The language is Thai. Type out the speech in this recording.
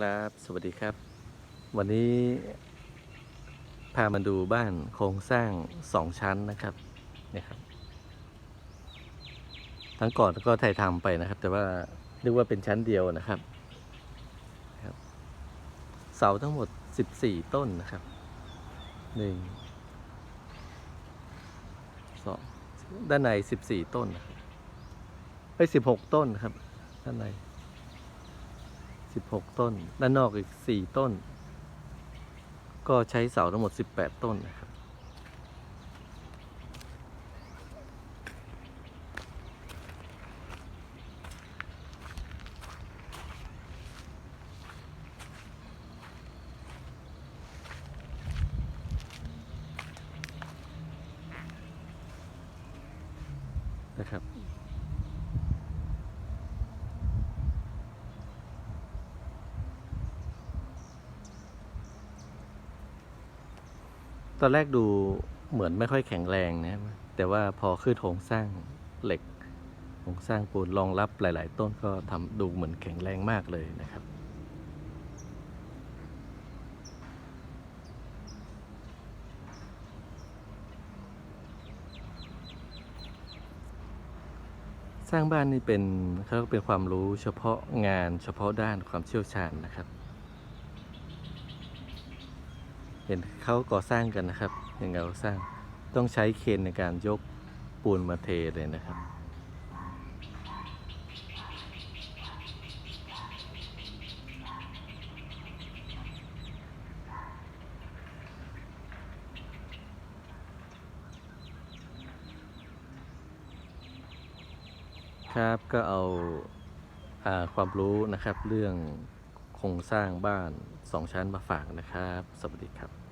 ครับ สวัสดีครับ วันนี้พามาดูบ้านโครงสร้างสองชั้นนะครับเนี่ยครับ ทั้งก่อนก็ถ่ายทำไปนะครับ แต่ว่านึกว่าเป็นชั้นเดียวนะครับครับ เสาทั้งหมด14ต้นนะครับหนึ่งสองด้านใน14ต้นนะครับไอ้16ต้นครับ ด้านใน 16 ต้น ด้านนอกอีก 4 ต้น ก็ใช้เสาทั้งหมด 18 ต้นนะครับ นะครับ ตอนแรกดูเหมือนไม่ค่อยแข็งแรงนะแต่ว่าพอขึ้นโครงสร้างเหล็กโครงสร้างปูนรองรับหลาย ๆ ต้นก็ทำดูเหมือนแข็งแรงมากเลยนะครับสร้างบ้านนี่เป็นเขาเรียกว่าเป็นความรู้เฉพาะงานเฉพาะด้านความเชี่ยวชาญนะครับ เห็นเขาก่อสร้างกันนะครับเห็นเขาสร้างต้องใช้เคนในการยกปูนมาเทเลยนะครับ ครับก็เอาอาความรู้นะครับเรื่องโครงสร้างบ้าน สองชั้นมาฝากนะครับ สวัสดีครับ